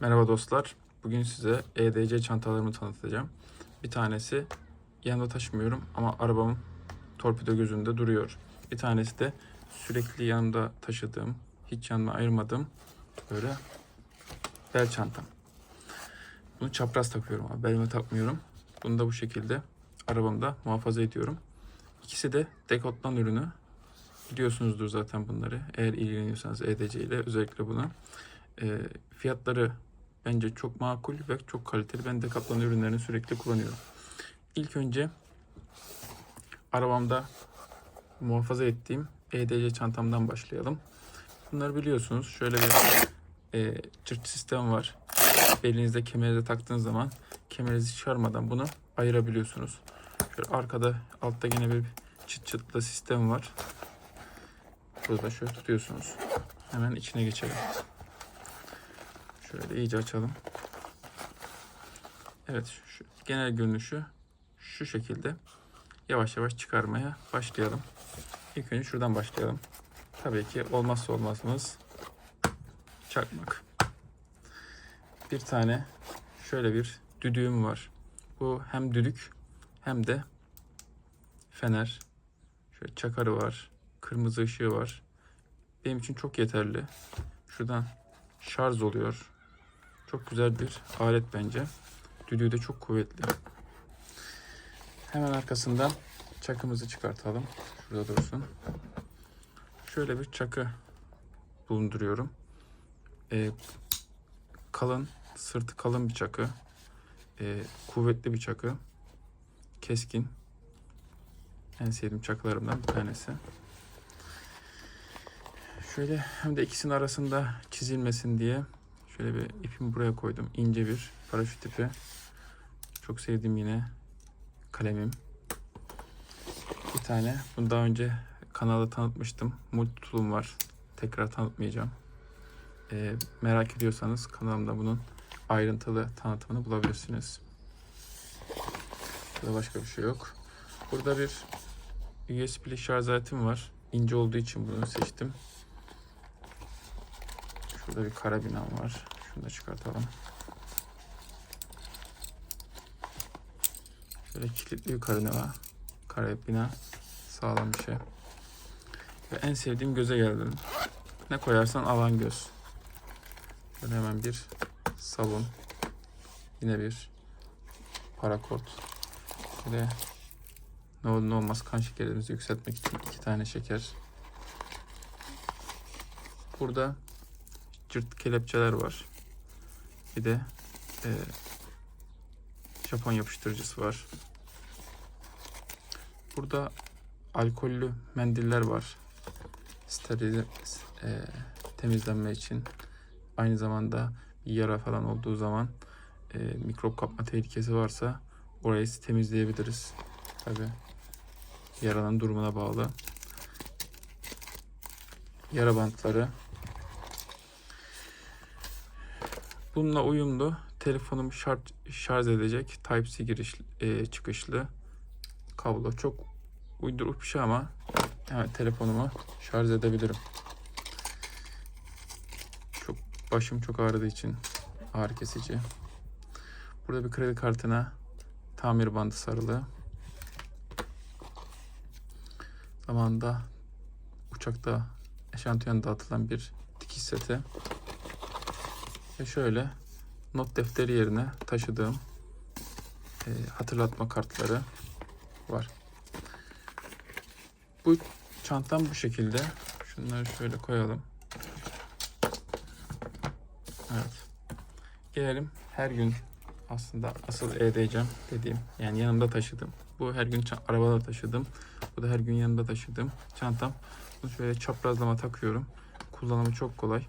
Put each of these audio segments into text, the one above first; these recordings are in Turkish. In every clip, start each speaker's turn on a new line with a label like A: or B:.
A: Merhaba dostlar. Bugün size EDC çantalarımı tanıtacağım. Bir tanesi yanımda taşımıyorum ama arabamın torpido gözünde duruyor. Bir tanesi de sürekli yanımda taşıdığım, hiç yanıma ayırmadığım böyle bel çantam. Bunu çapraz takıyorum ama belime takmıyorum. Bunu da bu şekilde arabamda muhafaza ediyorum. İkisi de Decathlon ürünü. Biliyorsunuzdur zaten bunları. Eğer ilgileniyorsanız EDC ile özellikle buna. E, fiyatları bence çok makul ve çok kaliteli. Ben Decathlon ürünlerini sürekli kullanıyorum. İlk önce arabamda muhafaza ettiğim EDC çantamdan başlayalım. Bunları biliyorsunuz. Şöyle bir e, çırt sistem var. Belinizde kemerinize taktığınız zaman kemerinizi çıkarmadan bunu ayırabiliyorsunuz. Şöyle arkada altta yine bir çıt çıtlı sistem var. Burada şöyle tutuyorsunuz. Hemen içine geçelim. Şöyle iyice açalım. Evet şu genel görünüşü şu şekilde. Yavaş yavaş çıkarmaya başlayalım. İlk önce şuradan başlayalım. Tabii ki olmazsa olmazımız çakmak. Bir tane şöyle bir düdüğüm var. Bu hem düdük hem de fener. Şöyle çakarı var. Kırmızı ışığı var. Benim için çok yeterli. Şuradan şarj oluyor. Çok güzel bir alet bence. Düdüğü de çok kuvvetli. Hemen arkasından çakımızı çıkartalım. Şurada dursun. Şöyle bir çakı bulunduruyorum. Ee, kalın, sırtı kalın bir çakı. Ee, kuvvetli bir çakı. Keskin. En sevdiğim çakılarımdan bir tanesi. Şöyle hem de ikisinin arasında çizilmesin diye şöyle bir ipimi buraya koydum. İnce bir paraşüt ipi. Çok sevdiğim yine kalemim. Bir tane. Bunu daha önce kanalda tanıtmıştım. Multi tool'um var. Tekrar tanıtmayacağım. Ee, merak ediyorsanız kanalımda bunun ayrıntılı tanıtımını bulabilirsiniz. Burada başka bir şey yok. Burada bir USB'li şarj aletim var. İnce olduğu için bunu seçtim. Şurada bir karabinam var. Şunu da çıkartalım. Şöyle kilitli bir karabina. Karabina. Sağlam bir şey. Ve en sevdiğim göze geldim. Ne koyarsan alan göz. Şöyle hemen bir sabun. Yine bir parakort. De ne olur ne olmaz kan şekerimizi yükseltmek için iki tane şeker. Burada cırt kelepçeler var. Bir de e, Japon yapıştırıcısı var. Burada alkollü mendiller var. Steril e, temizlenme için. Aynı zamanda bir yara falan olduğu zaman e, mikrop kapma tehlikesi varsa orayı temizleyebiliriz. Tabi yaranın durumuna bağlı. Yara bantları Bununla uyumlu telefonumu şarj, şarj edecek Type-C giriş e, çıkışlı kablo. Çok uyduruk bir şey ama evet telefonumu şarj edebilirim. Çok başım çok ağrıdığı için ağrı kesici. Burada bir kredi kartına tamir bandı sarılı. Zamanında uçakta eşantiyon dağıtılan bir dikiş seti. Ve şöyle not defteri yerine taşıdığım e, hatırlatma kartları var. Bu çantam bu şekilde. Şunları şöyle koyalım. Evet. Gelelim her gün aslında asıl EDC'm dediğim yani yanımda taşıdım. Bu her gün arabada taşıdım. Bu da her gün yanımda taşıdığım çantam. Bunu şöyle çaprazlama takıyorum. Kullanımı çok kolay.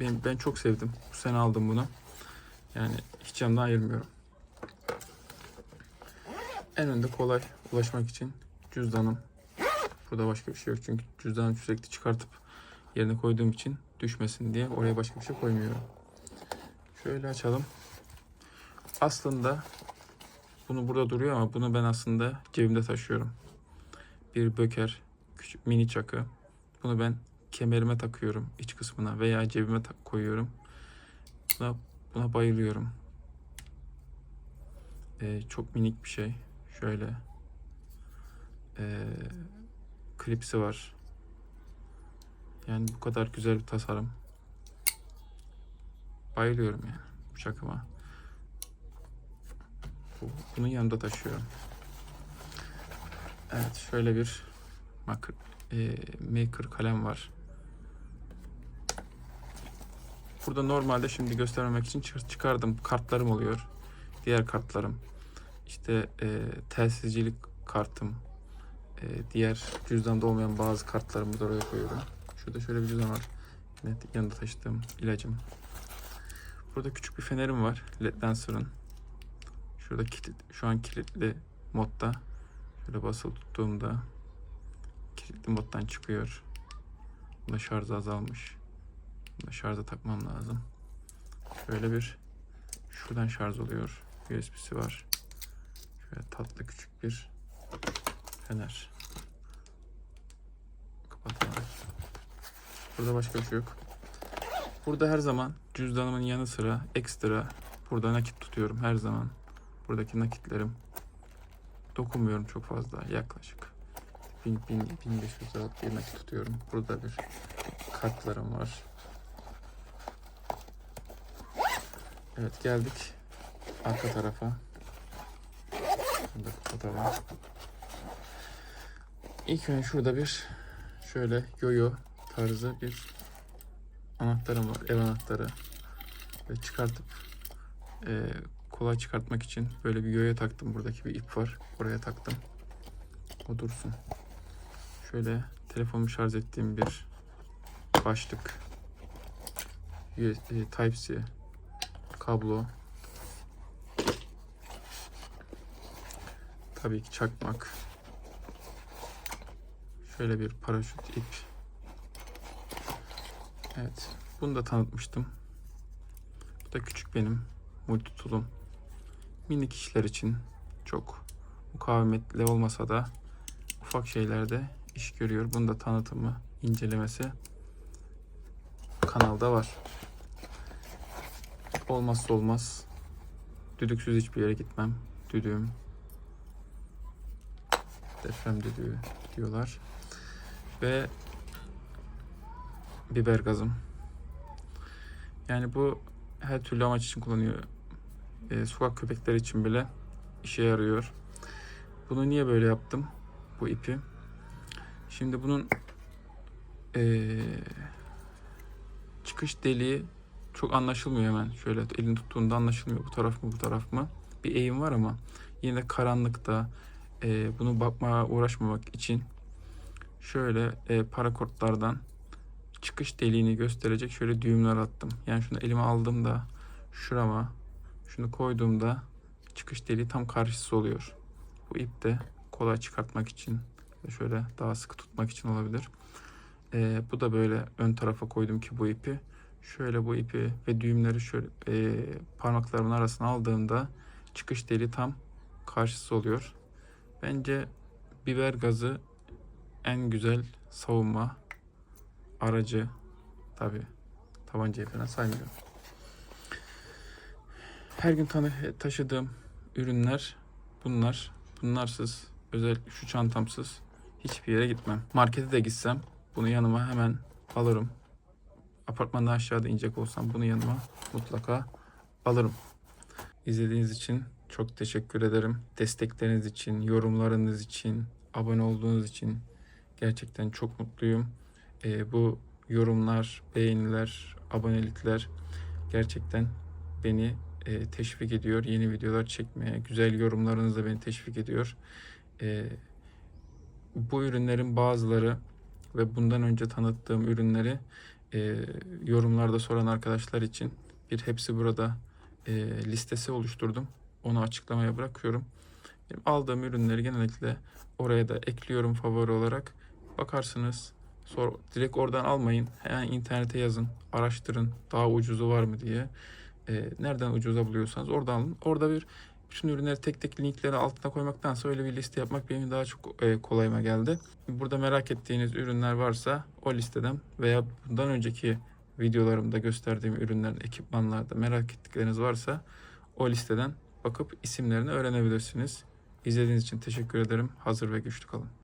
A: Ben, ben çok sevdim. Bu sene aldım bunu. Yani hiç yanımdan ayırmıyorum. En önde kolay ulaşmak için cüzdanım. Burada başka bir şey yok çünkü cüzdanı sürekli çıkartıp yerine koyduğum için düşmesin diye oraya başka bir şey koymuyorum. Şöyle açalım. Aslında bunu burada duruyor ama bunu ben aslında cebimde taşıyorum. Bir böker, küçük mini çakı. Bunu ben kemerime takıyorum iç kısmına veya cebime tak koyuyorum. Buna, buna bayılıyorum. Ee, çok minik bir şey. Şöyle. Ee, klipsi var. Yani bu kadar güzel bir tasarım. Bayılıyorum yani bu çakıma. Bu- Bunun yanında taşıyorum. Evet şöyle bir maker, e, maker kalem var. Burada normalde şimdi göstermemek için çı- çıkardım kartlarım oluyor. Diğer kartlarım. İşte e, telsizcilik kartım. E, diğer cüzdanda olmayan bazı kartlarımı da oraya koyuyorum. Şurada şöyle bir cüzdan var. Yine yanında taşıdığım ilacım. Burada küçük bir fenerim var. LED Lancer'ın. Şurada kilit, şu an kilitli modda. Şöyle basılı tuttuğumda kilitli moddan çıkıyor. Bunda şarjı azalmış. Şarja takmam lazım. Şöyle bir şuradan şarj oluyor. USB'si var. Şöyle tatlı küçük bir fener. Kapatalım. Burada başka bir şey yok. Burada her zaman cüzdanımın yanı sıra ekstra burada nakit tutuyorum her zaman. Buradaki nakitlerim dokunmuyorum çok fazla yaklaşık 1000 1000 1500 liralık bir nakit tutuyorum. Burada bir kartlarım var. Evet geldik arka tarafa. Bunu da kapatalım. İlk önce şurada bir şöyle yoyo tarzı bir anahtarım var. Ev anahtarı. Ve çıkartıp e, kolay çıkartmak için böyle bir yoya taktım. Buradaki bir ip var. Oraya taktım. O dursun. Şöyle telefonumu şarj ettiğim bir başlık. USB, Type-C kablo. Tabii ki çakmak. Şöyle bir paraşüt ip. Evet. Bunu da tanıtmıştım. Bu da küçük benim multi tool'um. Minik işler için çok mukavemetli olmasa da ufak şeylerde iş görüyor. Bunun da tanıtımı, incelemesi kanalda var. Olmazsa olmaz. Düdüksüz hiçbir yere gitmem. Düdüğüm. Deprem düdüğü diyorlar. Ve biber gazım. Yani bu her türlü amaç için kullanıyor. E, sokak köpekleri için bile işe yarıyor. Bunu niye böyle yaptım? Bu ipi. Şimdi bunun e, çıkış deliği çok anlaşılmıyor hemen. Şöyle elini tuttuğunda anlaşılmıyor bu taraf mı bu taraf mı. Bir eğim var ama yine de karanlıkta e, bunu bakmaya uğraşmamak için şöyle e, parakortlardan çıkış deliğini gösterecek şöyle düğümler attım. Yani şunu elime aldığımda şurama şunu koyduğumda çıkış deliği tam karşısı oluyor. Bu ip de kolay çıkartmak için şöyle daha sıkı tutmak için olabilir. Ee, bu da böyle ön tarafa koydum ki bu ipi. Şöyle bu ipi ve düğümleri şöyle e, parmaklarımın arasına aldığımda çıkış deliği tam karşısı oluyor. Bence biber gazı en güzel savunma aracı tabi tabancayı falan saymıyorum. Her gün taşıdığım ürünler bunlar. Bunlarsız özel şu çantamsız hiçbir yere gitmem. Markete de gitsem bunu yanıma hemen alırım. Apartmandan aşağıda inecek olsam bunu yanıma mutlaka alırım. İzlediğiniz için çok teşekkür ederim. Destekleriniz için, yorumlarınız için, abone olduğunuz için gerçekten çok mutluyum. Ee, bu yorumlar, beğeniler, abonelikler gerçekten beni e, teşvik ediyor. Yeni videolar çekmeye, güzel yorumlarınız da beni teşvik ediyor. E, bu ürünlerin bazıları ve bundan önce tanıttığım ürünleri e, yorumlarda soran arkadaşlar için bir hepsi burada e, listesi oluşturdum. Onu açıklamaya bırakıyorum. Benim aldığım ürünleri genellikle oraya da ekliyorum favori olarak. Bakarsınız. Sonra direkt oradan almayın. Hemen internete yazın. Araştırın. Daha ucuzu var mı diye. E, nereden ucuza buluyorsanız oradan alın. Orada bir bütün ürünleri tek tek linkleri altına koymaktansa öyle bir liste yapmak benim daha çok e, kolayıma geldi. Burada merak ettiğiniz ürünler varsa o listeden veya bundan önceki videolarımda gösterdiğim ürünlerin ekipmanlarda merak ettikleriniz varsa o listeden bakıp isimlerini öğrenebilirsiniz. İzlediğiniz için teşekkür ederim. Hazır ve güçlü kalın.